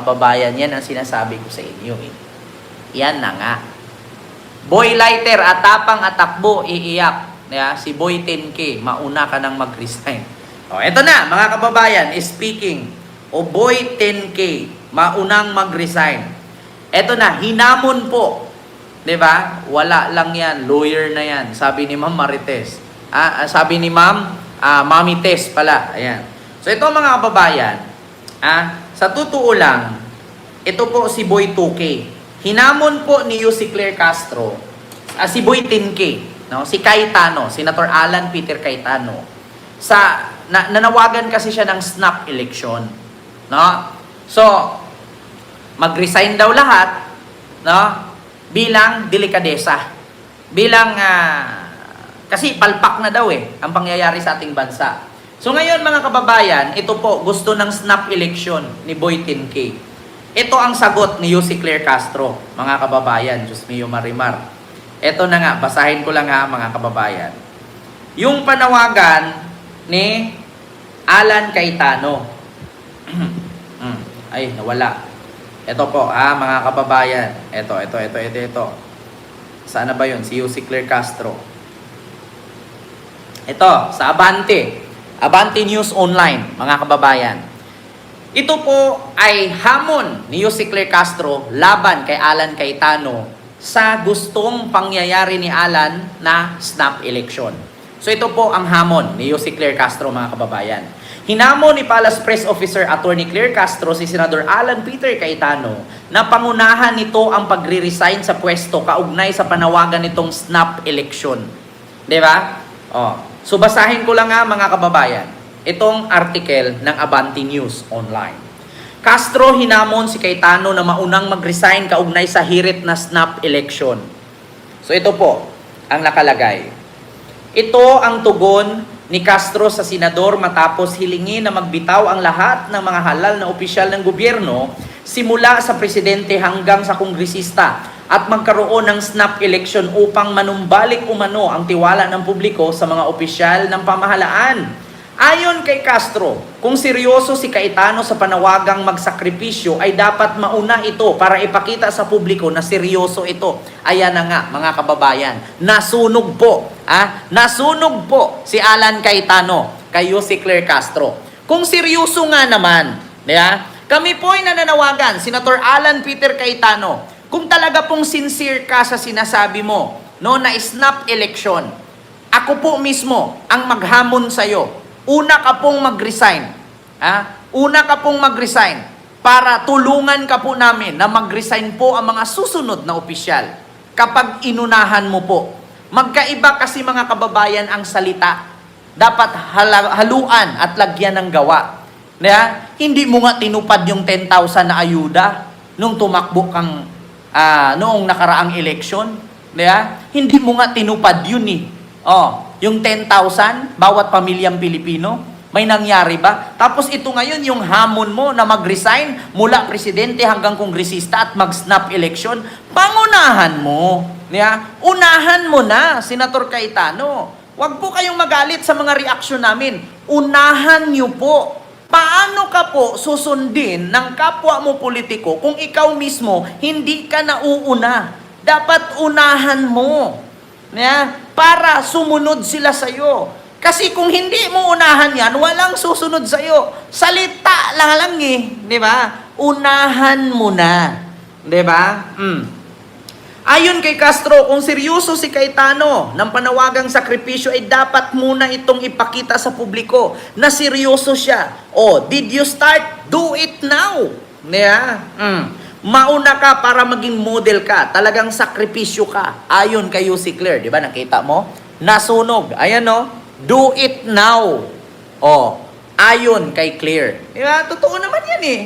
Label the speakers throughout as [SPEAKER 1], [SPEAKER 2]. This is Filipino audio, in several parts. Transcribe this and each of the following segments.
[SPEAKER 1] Kababayan, yan ang sinasabi ko sa inyo eh. Yan na nga. Boy lighter, atapang atakbo, iiyak. Yeah, si Boy 10K, mauna ka nang mag-resign. O, eto na, mga kababayan, speaking. O Boy 10K, maunang mag-resign. Eto na, hinamon po. 'Di ba? Wala lang 'yan, lawyer na 'yan. Sabi ni Ma'am Marites. Ah, ah, sabi ni Ma'am ah, Mami Tess pala. Ayan. So ito mga kababayan, ah, sa totoo lang, ito po si Boy 2K. Hinamon po ni si Claire Castro, ah, si Boy 10K, no? si Cayetano, Senator Alan Peter Cayetano, sa na, nanawagan kasi siya ng snap election. No? So, mag-resign daw lahat, no? Bilang delikadesa. Bilang ah, kasi palpak na daw eh ang pangyayari sa ating bansa. So ngayon mga kababayan, ito po gusto ng snap election ni Boy 10K. Ito ang sagot ni Yussi Claire Castro, mga kababayan, Diyos mio marimar. Ito na nga, basahin ko lang ha mga kababayan. Yung panawagan ni Alan Cayetano. Hmm, Ay, nawala. Ito po, ha, mga kababayan. Ito, ito, ito, ito, ito. Saan na ba yun? Si Yussi Claire Castro. Ito, sa Abante. Abante News Online, mga kababayan. Ito po ay hamon ni Yussi Claire Castro laban kay Alan Cayetano sa gustong pangyayari ni Alan na snap election. So ito po ang hamon ni Yussi Claire Castro mga kababayan. Hinamon ni Palace Press Officer Attorney Claire Castro si Senador Alan Peter Cayetano na pangunahan nito ang pagre-resign sa pwesto kaugnay sa panawagan nitong snap election. 'Di ba? Oh. So basahin ko lang nga mga kababayan itong article ng Abante News online. Castro hinamon si Cayetano na maunang mag-resign kaugnay sa hirit na snap election. So ito po ang nakalagay. Ito ang tugon ni Castro sa senador matapos hilingin na magbitaw ang lahat ng mga halal na opisyal ng gobyerno simula sa presidente hanggang sa kongresista at magkaroon ng snap election upang manumbalik umano ang tiwala ng publiko sa mga opisyal ng pamahalaan. Ayon kay Castro, kung seryoso si Cayetano sa panawagang magsakripisyo ay dapat mauna ito para ipakita sa publiko na seryoso ito. Ayan na nga mga kababayan, nasunog po, ah, nasunog po si Alan Cayetano kay si Claire Castro. Kung seryoso nga naman, yeah, kami po ay nananawagan, Senator Alan Peter Cayetano, kung talaga pong sincere ka sa sinasabi mo, no, na snap election, ako po mismo ang maghamon sa iyo. Una ka pong mag-resign. Ha? Una ka pong mag-resign para tulungan ka po namin na mag-resign po ang mga susunod na opisyal kapag inunahan mo po. Magkaiba kasi mga kababayan ang salita. Dapat haluan at lagyan ng gawa. Na, hindi mo nga tinupad yung 10,000 na ayuda nung tumakbo kang ah, noong nakaraang election. Diba? Hindi mo nga tinupad yun eh. Oh, yung 10,000 bawat pamilyang Pilipino, may nangyari ba? Tapos ito ngayon yung hamon mo na mag-resign mula presidente hanggang kongresista at mag-snap election, pangunahan mo. Diba? Unahan mo na, Senator Cayetano. Huwag po kayong magalit sa mga reaksyon namin. Unahan niyo po. Paano ka po susundin ng kapwa mo politiko kung ikaw mismo hindi ka nauuna? Dapat unahan mo. Yeah? Para sumunod sila sa iyo. Kasi kung hindi mo unahan yan, walang susunod sa iyo. Salita lang lang eh. Di ba? Unahan mo na. Di ba? Mm. Ayon kay Castro, kung seryoso si Cayetano ng panawagang sakripisyo ay dapat muna itong ipakita sa publiko na seryoso siya. Oh, did you start? Do it now. Yeah. Mm. Mauna ka para maging model ka. Talagang sakripisyo ka. Ayon kay si Claire, di ba? Nakita mo? Nasunog. Ayan no? Do it now. Oh, ayon kay Claire. Di? Totoo naman yan eh.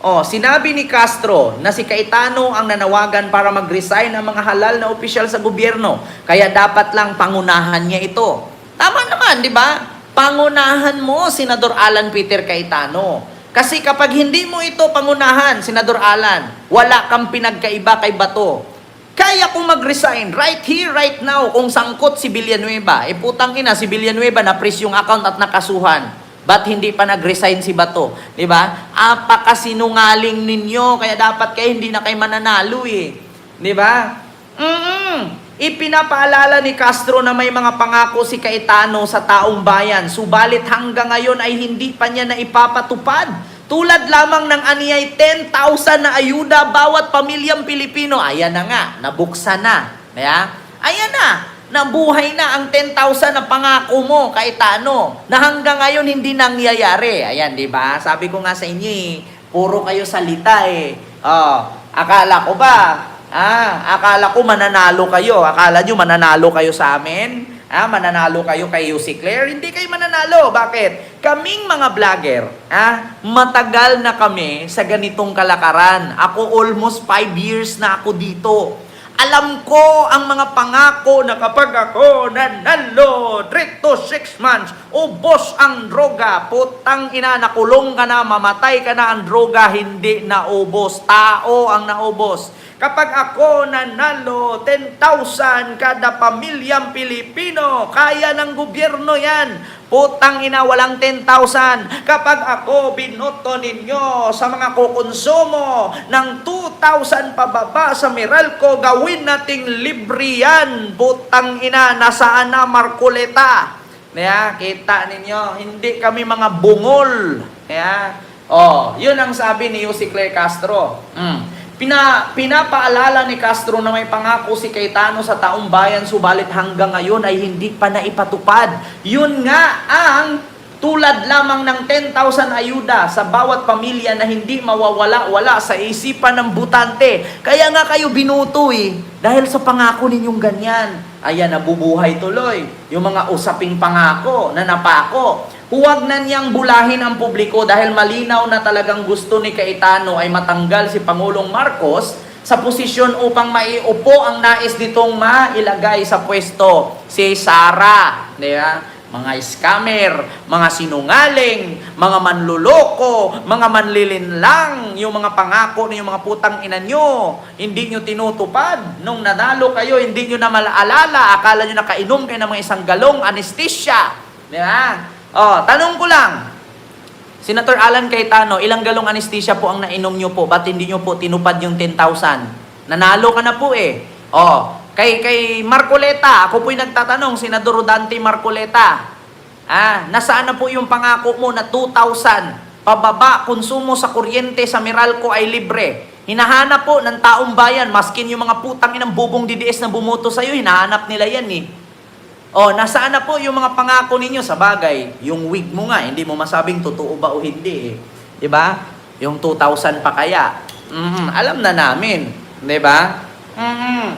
[SPEAKER 1] Oh, sinabi ni Castro na si Cayetano ang nanawagan para mag-resign ng mga halal na opisyal sa gobyerno. Kaya dapat lang pangunahan niya ito. Tama naman, di ba? Pangunahan mo, Senador Alan Peter Cayetano. Kasi kapag hindi mo ito pangunahan, Senador Alan, wala kang pinagkaiba kay Bato. Kaya kong mag-resign right here, right now, kung sangkot si Villanueva. E putang ina, si Villanueva na-freeze yung account at nakasuhan. Ba't hindi pa nag-resign si Bato? Di ba? Apakasinungaling ninyo, kaya dapat kayo hindi na kayo mananalo eh. Di ba? Mm-mm. Ipinapaalala ni Castro na may mga pangako si Cayetano sa taong bayan, subalit hanggang ngayon ay hindi pa niya na ipapatupad. Tulad lamang ng aniyay 10,000 na ayuda bawat pamilyang Pilipino. Ayan na nga, nabuksan na. Kaya, ayan na, nabuhay na ang 10,000 na pangako mo, Cayetano, na hanggang ngayon hindi nangyayari. Ayan, di ba? Sabi ko nga sa inyo eh, puro kayo salita eh. Oh, akala ko ba, Ah, akala ko mananalo kayo. Akala nyo mananalo kayo sa amin? Ah, mananalo kayo kay UC Claire? Hindi kayo mananalo. Bakit? Kaming mga vlogger, ah, matagal na kami sa ganitong kalakaran. Ako almost 5 years na ako dito. Alam ko ang mga pangako na kapag ako nanalo, 3 to 6 months, ubos ang droga, putang ina, nakulong ka na, mamatay ka na, ang droga hindi naubos. Tao ang naubos. Kapag ako nanalo, 10,000 kada pamilyang Pilipino, kaya ng gobyerno yan. Putang ina, walang 10,000. Kapag ako binoto ninyo sa mga kukonsumo ng 2,000 pababa sa Meralco, gawin nating libre yan. Putang ina, nasaan na Marcoleta? Kaya, kita ninyo, hindi kami mga bungol. Kaya, oh, yun ang sabi ni Jose Claire Castro. Mm. Pina, pinapaalala ni Castro na may pangako si Cayetano sa taong bayan subalit hanggang ngayon ay hindi pa naipatupad. Yun nga ang tulad lamang ng 10,000 ayuda sa bawat pamilya na hindi mawawala-wala sa isipan ng butante. Kaya nga kayo binuto eh, dahil sa pangako ninyong ganyan. Ayan, nabubuhay tuloy. Yung mga usaping pangako na napako. Huwag na niyang bulahin ang publiko dahil malinaw na talagang gusto ni Cayetano ay matanggal si Pangulong Marcos sa posisyon upang maiupo ang nais ditong mailagay sa pwesto si Sara. Diba? Mga scammer, mga sinungaling, mga manluloko, mga manlilinlang, yung mga pangako ng mga putang ina nyo, hindi nyo tinutupad. Nung nanalo kayo, hindi nyo na malaalala, akala nyo nakainom kayo ng mga isang galong anesthesia. Diba? Oh, tanong ko lang, Senator Alan Cayetano, ilang galong anesthesia po ang nainom nyo po? Ba't hindi nyo po tinupad yung 10,000? Nanalo ka na po eh. Oh, kay, kay Marcoleta, ako po'y nagtatanong, Senador Rodante Marcoleta, ah, nasaan na po yung pangako mo na 2,000 pababa, konsumo sa kuryente sa Meralco ay libre? Hinahanap po ng taong bayan, maskin yung mga putang inang bubong DDS na bumoto sa'yo, hinahanap nila yan eh. Oh, nasaan na po yung mga pangako ninyo sa bagay? Yung wig mo nga, hindi mo masabing totoo ba o hindi eh. ba? Yung 2,000 pa kaya. Mhm, alam na namin, ba? Mhm.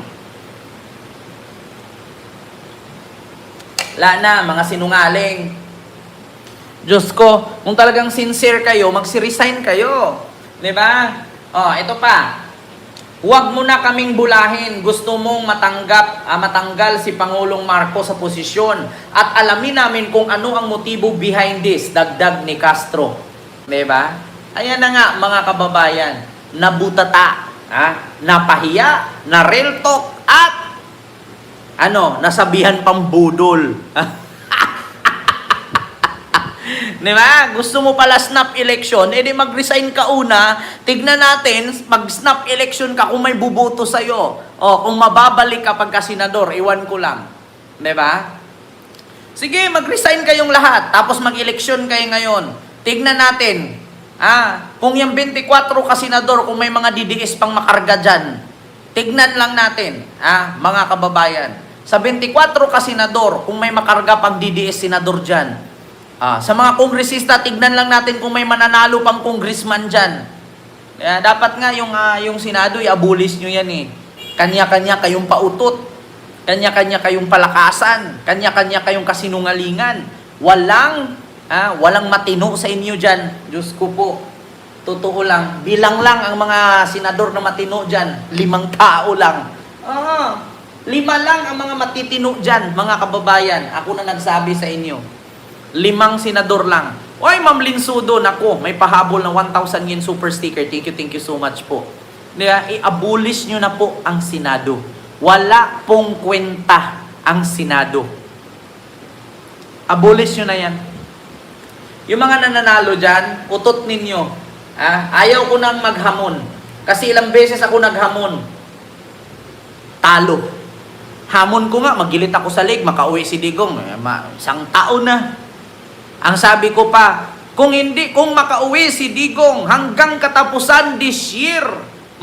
[SPEAKER 1] Wala na, mga sinungaling. Diyos ko, kung talagang sincere kayo, magsi-resign kayo. ba? Oh, ito pa. Huwag mo na kaming bulahin. Gusto mong matanggap, ah, matanggal si Pangulong Marcos sa posisyon. At alamin namin kung ano ang motibo behind this, dagdag ni Castro. Diba? Ayan na nga, mga kababayan. Nabutata, ha? napahiya, na at ano, nasabihan pang budol. Di ba? Gusto mo pala snap election, edi mag-resign ka una, tignan natin, mag-snap election ka kung may buboto sa'yo. O, kung mababalik ka pagka senador, iwan ko lang. Di ba? Sige, mag-resign kayong lahat, tapos mag-eleksyon kayo ngayon. Tignan natin, ah, kung yung 24 ka senador, kung may mga DDS pang makarga dyan, tignan lang natin, ah, mga kababayan. Sa 24 ka senador, kung may makarga pang DDS senador dyan, Ah, sa mga kongresista, tignan lang natin kung may mananalo pang congressman dyan. Kaya dapat nga yung, ah, yung Senado, i-abolish nyo yan eh. Kanya-kanya kayong pautot. Kanya-kanya kayong palakasan. Kanya-kanya kayong kasinungalingan. Walang, ah, walang matino sa inyo dyan. Diyos ko po. Totoo lang. Bilang lang ang mga senador na matino dyan. Limang tao lang. Ah, lima lang ang mga matitino dyan, mga kababayan. Ako na nagsabi sa inyo. Limang senador lang. Oy, Ma'am Linsudo, nako, may pahabol ng 1,000 yen super sticker. Thank you, thank you so much po. I-abolish nyo na po ang Senado. Wala pong kwenta ang Senado. Abolish nyo na yan. Yung mga nananalo dyan, utot ninyo. Ah, ayaw ko nang maghamon. Kasi ilang beses ako naghamon. Talo. Hamon ko nga, magilit ako sa leg, makauwi si Digong. Eh, isang taon na. Ang sabi ko pa, kung hindi, kung makauwi si Digong hanggang katapusan this year,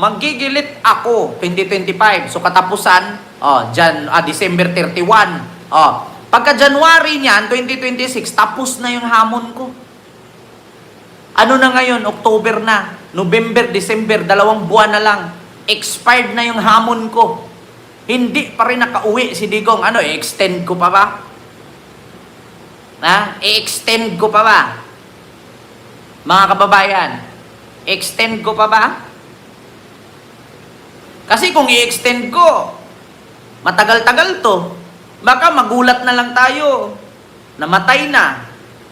[SPEAKER 1] magigilit ako 2025. So katapusan, oh, Jan, ah, December 31. Oh, pagka January niyan, 2026, tapos na yung hamon ko. Ano na ngayon? October na. November, December, dalawang buwan na lang. Expired na yung hamon ko. Hindi pa rin nakauwi si Digong. Ano, i-extend ko pa ba? Ha? I-extend ko pa ba? Mga kababayan, extend ko pa ba? Kasi kung i-extend ko, matagal-tagal to. Baka magulat na lang tayo. Namatay na.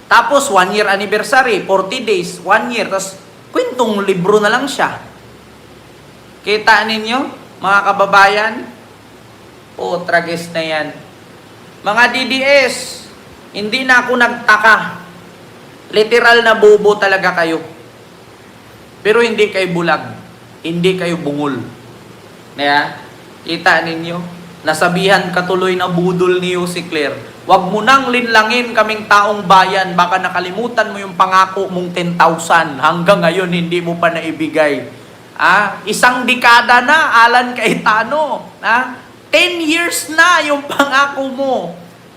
[SPEAKER 1] Tapos, one year anniversary, 40 days, one year. Tapos, kwentong libro na lang siya. Kita ninyo, mga kababayan? O, tragis na yan. Mga DDS, hindi na ako nagtaka. Literal na bobo talaga kayo. Pero hindi kayo bulag. Hindi kayo bungol. Kaya, kita ninyo, nasabihan katuloy na budol ni Yossi Claire, wag mo nang linlangin kaming taong bayan, baka nakalimutan mo yung pangako mong 10,000. Hanggang ngayon, hindi mo pa naibigay. Ah, isang dekada na, Alan Cayetano. Ah, 10 years na yung pangako mo.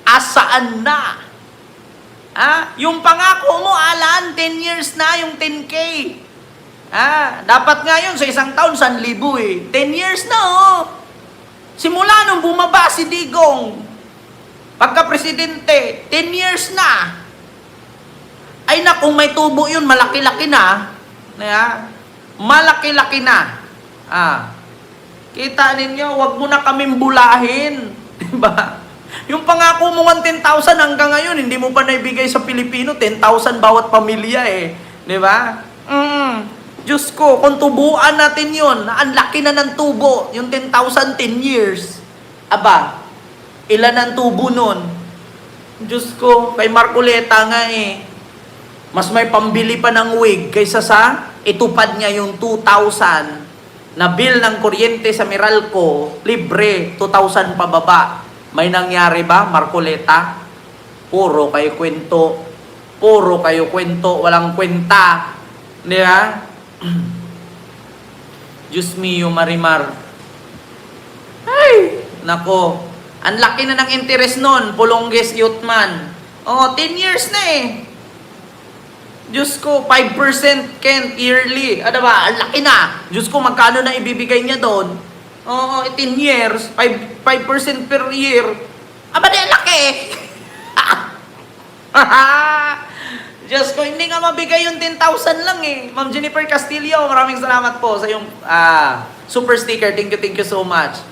[SPEAKER 1] Asaan na? Ah, yung pangako mo, Alan, 10 years na yung 10K. Ah, dapat nga yun sa isang taon, 1,000 eh. 10 years na, oh. Simula nung bumaba si Digong, pagka-presidente, 10 years na. Ay na, kung may tubo yun, malaki-laki na. Yeah. Malaki-laki na. Ah. Kita ninyo, wag mo na kaming bulahin. Diba? Yung pangako mo ng 10,000 hanggang ngayon, hindi mo pa naibigay sa Pilipino, 10,000 bawat pamilya eh. Di ba? Mm. Diyos ko, kung tubuan natin na ang laki na ng tubo, yung 10,000, 10 years. Aba, ilan ang tubo nun? Diyos ko, kay Marcoleta nga eh. Mas may pambili pa ng wig kaysa sa itupad niya yung 2,000 na bill ng kuryente sa Meralco, libre, 2,000 pababa. May nangyari ba, Marcoleta? Puro kayo kwento. Puro kayo kwento, walang kwenta. Di ba? Diyos mio, Marimar. Ay, nako. Ang laki na ng interest nun, Pulongges Youthman. Oh, 10 years na eh. Diyos ko, 5% Kent yearly. Ano ba? Ang laki na. Diyos ko, magkano na ibibigay niya doon? Oo, 18 years, 5, 5% per year. Aba, di laki. Diyos ko, hindi nga mabigay yung 10,000 lang eh. Ma'am Jennifer Castillo, maraming salamat po sa yung ah, super sticker. Thank you, thank you so much.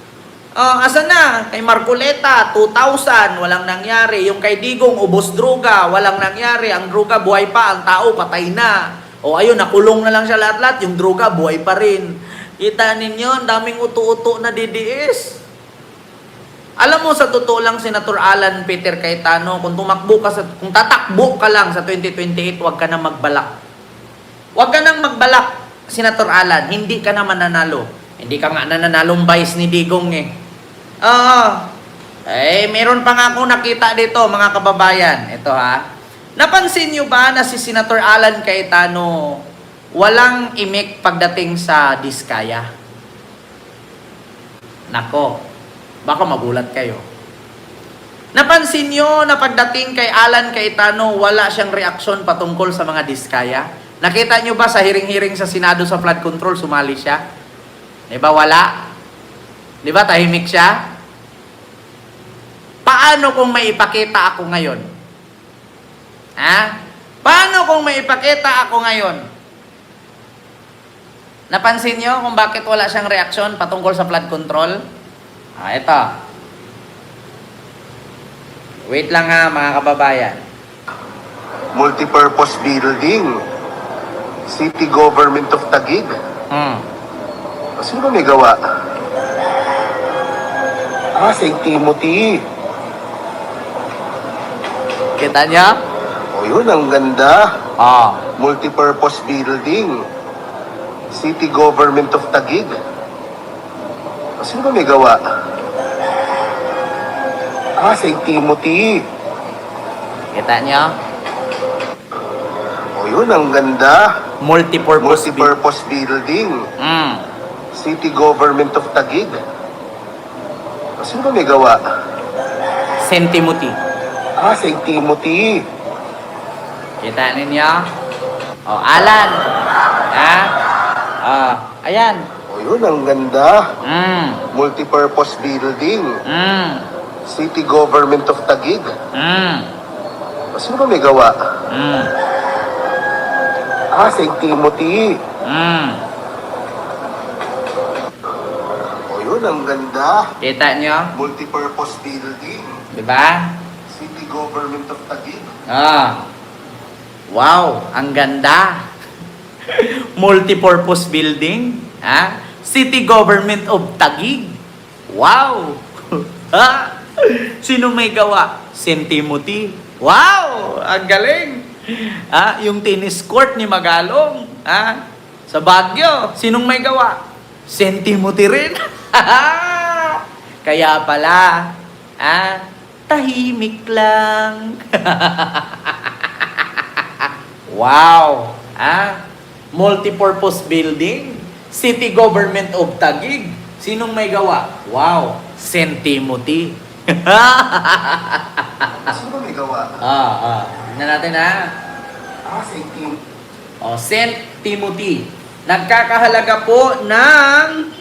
[SPEAKER 1] Ah, asan na? Kay Marcoleta, 2,000, walang nangyari. Yung kay Digong, ubos droga, walang nangyari. Ang droga, buhay pa. Ang tao, patay na. O ayun, nakulong na lang siya lahat-lahat. Yung droga, buhay pa rin. Kita ninyo, ang daming uto-uto na DDS. Alam mo, sa totoo lang, Senator Alan Peter Cayetano, kung tumakbo ka sa, kung tatakbo ka lang sa 2028, huwag ka na magbalak. Huwag ka nang magbalak, Senator Alan. Hindi ka na mananalo. Hindi ka nga nananalong vice ni Digong eh. Oo. Eh, meron pa nga ako nakita dito, mga kababayan. Ito ha. Napansin nyo ba na si Senator Alan Cayetano walang imik pagdating sa Diskaya? Nako, baka magulat kayo. Napansin nyo na pagdating kay Alan Cayetano, wala siyang reaksyon patungkol sa mga Diskaya? Nakita nyo ba sa hiring-hiring sa Senado sa flood control, sumali siya? Di ba wala? Di ba tahimik siya? Paano kung may ipakita ako ngayon? Ha? Paano kung may ipakita ako ngayon? Napansin nyo kung bakit wala siyang reaksyon patungkol sa flood control? Ah, ito. Wait lang ha, mga kababayan.
[SPEAKER 2] multipurpose building. City Government of Taguig.
[SPEAKER 1] Hmm.
[SPEAKER 2] Sino ba may gawa? Ah, St. Timothy.
[SPEAKER 1] Kita niya?
[SPEAKER 2] O yun, ang ganda.
[SPEAKER 1] Oh,
[SPEAKER 2] Multipurpose building. City Government of Taguig. O, sino ba may gawa? Ah, St. Timothy.
[SPEAKER 1] kita nyo?
[SPEAKER 2] O yun, ang ganda.
[SPEAKER 1] Multipurpose. building.
[SPEAKER 2] Multipurpose building.
[SPEAKER 1] Mm.
[SPEAKER 2] City Government of Taguig. O, sino ba may gawa?
[SPEAKER 1] St. Timothy.
[SPEAKER 2] Ah, St. Timothy.
[SPEAKER 1] Kita ninyo? Oh, Alan. Ha? Ah, ayan.
[SPEAKER 2] O yun, ang ganda.
[SPEAKER 1] Mm.
[SPEAKER 2] Multipurpose building.
[SPEAKER 1] Mm.
[SPEAKER 2] City Government of Taguig.
[SPEAKER 1] Mm.
[SPEAKER 2] Sino ba may gawa?
[SPEAKER 1] Mm.
[SPEAKER 2] Ah, St. Timothy.
[SPEAKER 1] Mm.
[SPEAKER 2] O yun, ang ganda.
[SPEAKER 1] Kita nyo?
[SPEAKER 2] Multipurpose building.
[SPEAKER 1] Di ba?
[SPEAKER 2] City Government of Taguig.
[SPEAKER 1] Ah. Wow, ang ganda. Multipurpose building, ha? City Government of Taguig. Wow. ha? Sino may gawa? St. Timothy. Wow, ang galing. Ha? Yung tennis court ni Magalong, ha? Sa Baguio, sinong may gawa? St. Timothy rin. Kaya pala, ah, tahimik lang. wow! Ah, multipurpose building, City Government of Taguig. Sinong may gawa? Wow! St. Timothy.
[SPEAKER 2] Sino may gawa?
[SPEAKER 1] ah, ah. Tingnan natin ha.
[SPEAKER 2] Ah, St. Tim.
[SPEAKER 1] O, St. Timothy. Nagkakahalaga po ng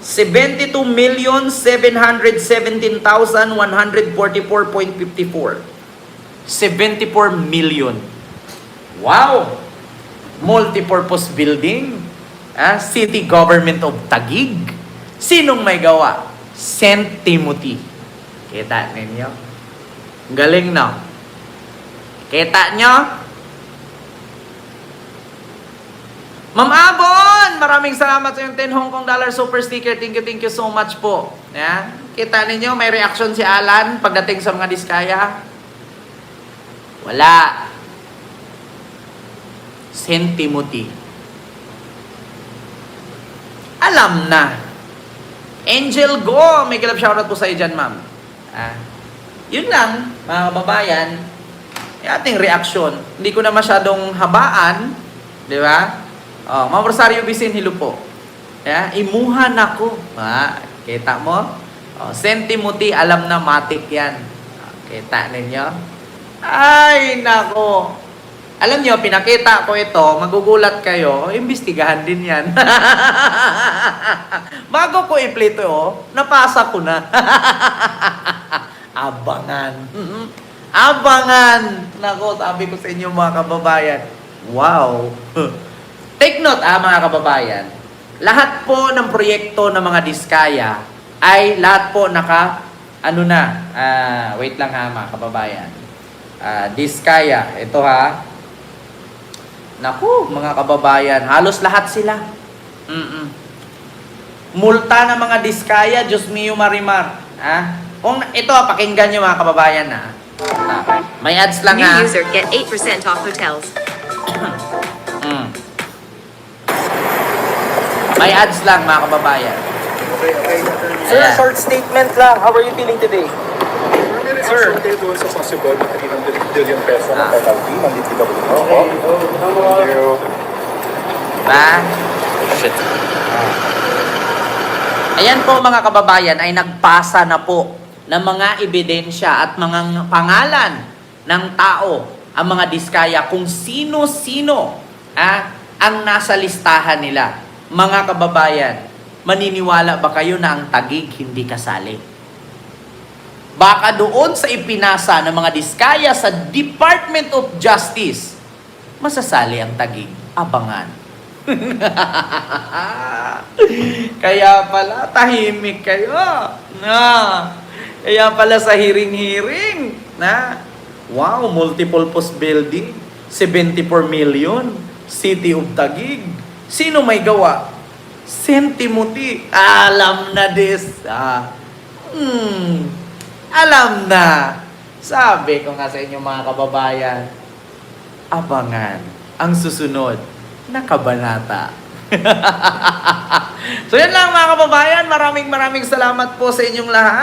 [SPEAKER 1] 72,717,144.54. 74 million. Wow! Multipurpose building. Ah, City Government of Taguig. Sinong may gawa? St. Timothy. Kita ninyo? Galing no? Kita nyo? Ma'am Abon, maraming salamat sa yung 10 Hong Kong dollar super sticker. Thank you, thank you so much po. Yan. Kita ninyo, may reaction si Alan pagdating sa mga diskaya. Wala. St. Timothy. Alam na. Angel Go, may kilap shoutout po sa iyo dyan, ma'am. Ah, yun lang, mga kababayan, yung ating reaksyon. Hindi ko na masyadong habaan, di ba? Oh, Ma'am Rosario Vicen, hello po. Yeah, imuhan ako. Ah, kita mo? Oh, Saint Timothy, alam na matik yan. Ah, kita ninyo? Ay, nako. Alam nyo, pinakita ko ito, magugulat kayo, imbestigahan din yan. Bago ko i-play ito, oh, napasa ko na. Abangan. Abangan. Nako, sabi ko sa inyo mga kababayan. Wow. Take note ah mga kababayan. Lahat po ng proyekto ng mga diskaya ay lahat po naka ano na. ah, wait lang ha mga kababayan. Ah, diskaya. Ito ha. Naku, mga kababayan, halos lahat sila. Mm-mm. Multa ng mga diskaya, Diyos mio marimar. Ah, kung ito, pakinggan nyo mga kababayan ha. Ah, may ads lang ha.
[SPEAKER 3] New user get 8% off hotels.
[SPEAKER 1] Mm. May ads lang mga kababayan.
[SPEAKER 2] Okay, okay.
[SPEAKER 4] Sir,
[SPEAKER 1] Ayan.
[SPEAKER 4] short statement lang. How are you feeling today?
[SPEAKER 5] Sir, kayo doon sa possible na 300 billion peso na
[SPEAKER 1] Ah.
[SPEAKER 5] penalty ng DPW. Opo. Thank you.
[SPEAKER 1] Ba? Shit. Ayan po mga kababayan ay nagpasa na po ng mga ebidensya at mga pangalan ng tao ang mga diskaya kung sino-sino ah, ang nasa listahan nila. Mga kababayan, maniniwala ba kayo na ang tagig hindi kasali? Baka doon sa ipinasa ng mga diskaya sa Department of Justice, masasali ang tagig. Abangan. Kaya pala, tahimik kayo. Na. Kaya pala sa hiring-hiring. Na. Wow, multiple post building. 74 million. City of Taguig. Sino may gawa? Timothy. Alam na this. Ah. Hmm. Alam na. Sabi ko nga sa inyo mga kababayan. abangan ang susunod na kabanata. so yan lang mga kababayan, maraming maraming salamat po sa inyong lahat.